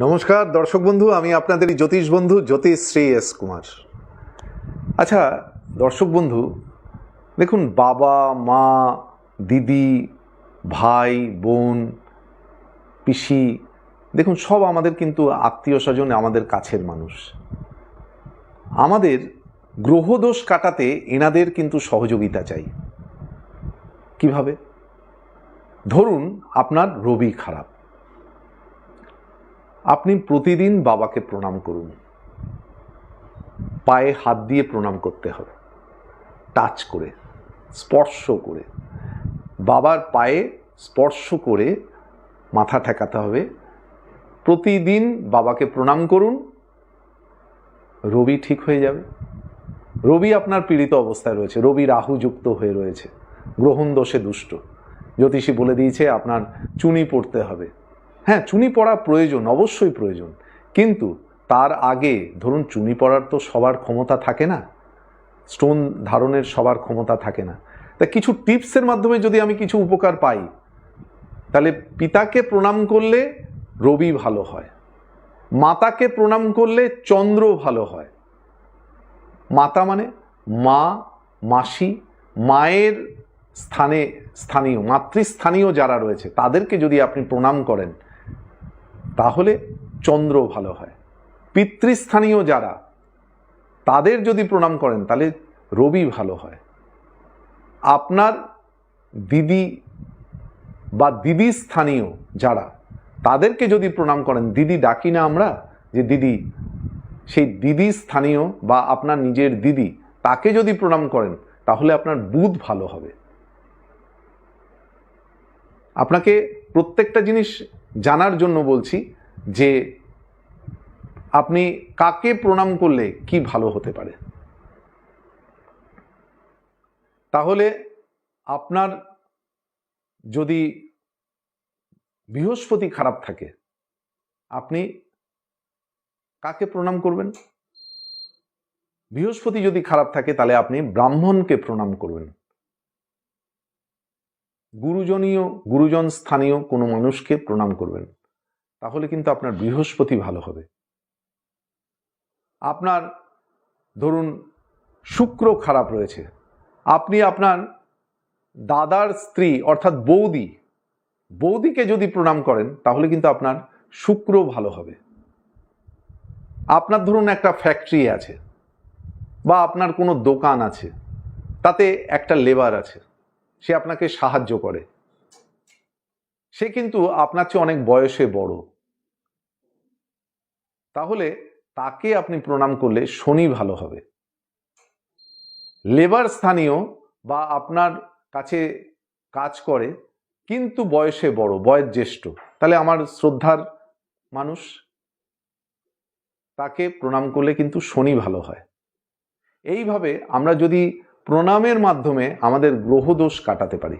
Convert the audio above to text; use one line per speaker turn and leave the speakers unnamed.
নমস্কার, দর্শক বন্ধু, আমি আপনাদেরই জ্যোতিষ বন্ধু, জ্যোতিষ শ্রী এস কুমার। আচ্ছা দর্শক বন্ধু, দেখুন, বাবা, মা, দিদি, ভাই, বোন, পিসি, দেখুন, সব আমাদের কিন্তু আত্মীয় স্বজন আমাদের কাছের মানুষ। আমাদের গ্রহদোষ কাটাতে এনাদের কিন্তু সহযোগিতা চাই। কীভাবে? ধরুন, আপনার রবি খারাপ। আপনি প্রতিদিন বাবাকে প্রণাম করুন। পায়ে হাত দিয়ে প্রণাম করতে হবে। টাচ করে, স্পর্শ করে। বাবার পায়ে স্পর্শ করে মাথা ঠেকাতে হবে। প্রতিদিন বাবাকে প্রণাম করুন। রবি ঠিক হয়ে যাবে। রবি আপনার পীড়িত অবস্থায় রয়েছে। রবি রাহু যুক্ত হয়ে রয়েছে। গ্রহণ দোষে দুষ্ট। জ্যোতিষী বলে দিয়েছে, আপনার চুনি পড়তে হবে। হ্যাঁ চুনি পড়া প্রয়োজন, অবশ্যই প্রয়োজন। কিন্তু তার আগে ধরুন চুনি পড়ার তো সবার ক্ষমতা থাকে না, স্টোন ধারণের সবার ক্ষমতা থাকে না। তা কিছু টিপসের মাধ্যমে যদি আমি কিছু উপকার পাই, তাহলে পিতাকে প্রণাম করলে রবি ভালো হয়, মাতাকে প্রণাম করলে চন্দ্র ভালো হয়। মাতা মানে মা, মাসি, মায়ের স্থানে স্থানীয়, মাতৃস্থানীয় যারা রয়েছে, তাদেরকে যদি আপনি প্রণাম করেন তাহলে চন্দ্র ভালো হয়। পিতৃস্থানীয় যারা, তাদের যদি প্রণাম করেন, তাহলে রবি ভালো হয়। আপনার দিদি বা দিদি স্থানীয় যারা, তাদেরকে যদি প্রণাম করেন, দিদি ডাকি না আমরা যে দিদি, সেই দিদি স্থানীয় বা আপনার নিজের দিদি, তাকে যদি প্রণাম করেন, তাহলে আপনার বুধ ভালো হবে। আপনাকে প্রত্যেকটা জিনিস জানার জন্য বলছি যে আপনি কাকে প্রণাম করলে কি ভালো হতে পারে? তাহলে আপনার যদি বৃহস্পতি খারাপ থাকে, আপনি কাকে প্রণাম করবেন? বৃহস্পতি যদি খারাপ থাকে, তাহলে আপনি ব্রাহ্মণকে প্রণাম করবেন। গুরুজনীয়, গুরুজন স্থানীয় কোনো মানুষকে প্রণাম করবেন। তাহলে কিন্তু আপনার বৃহস্পতি ভালো হবে। আপনার, ধরুন, শুক্র খারাপ রয়েছে। আপনি আপনার দাদার স্ত্রী, অর্থাৎ বৌদি, বৌদিকে যদি প্রণাম করেন, তাহলে কিন্তু আপনার শুক্র ভালো হবে। আপনার ধরুন একটা ফ্যাক্টরি আছে, বা আপনার কোনো দোকান আছে, তাতে একটা লেবার আছে। সে আপনাকে সাহায্য করে। সে কিন্তু আপনার চেয়ে অনেক বয়সে বড়। তাহলে তাকে আপনি প্রণাম করলে শনি ভালো হবে। লেবার স্থানীয় বা আপনার কাছে কাজ করে, কিন্তু বয়সে বড়, বয়স জ্যেষ্ঠ, তাহলে আমার শ্রদ্ধার মানুষ তাকে প্রণাম করলে কিন্তু শনি ভালো হয়। এইভাবে আমরা যদি প্রণামের মাধ্যমে আমাদের গ্রহদোষ কাটাতে পারি।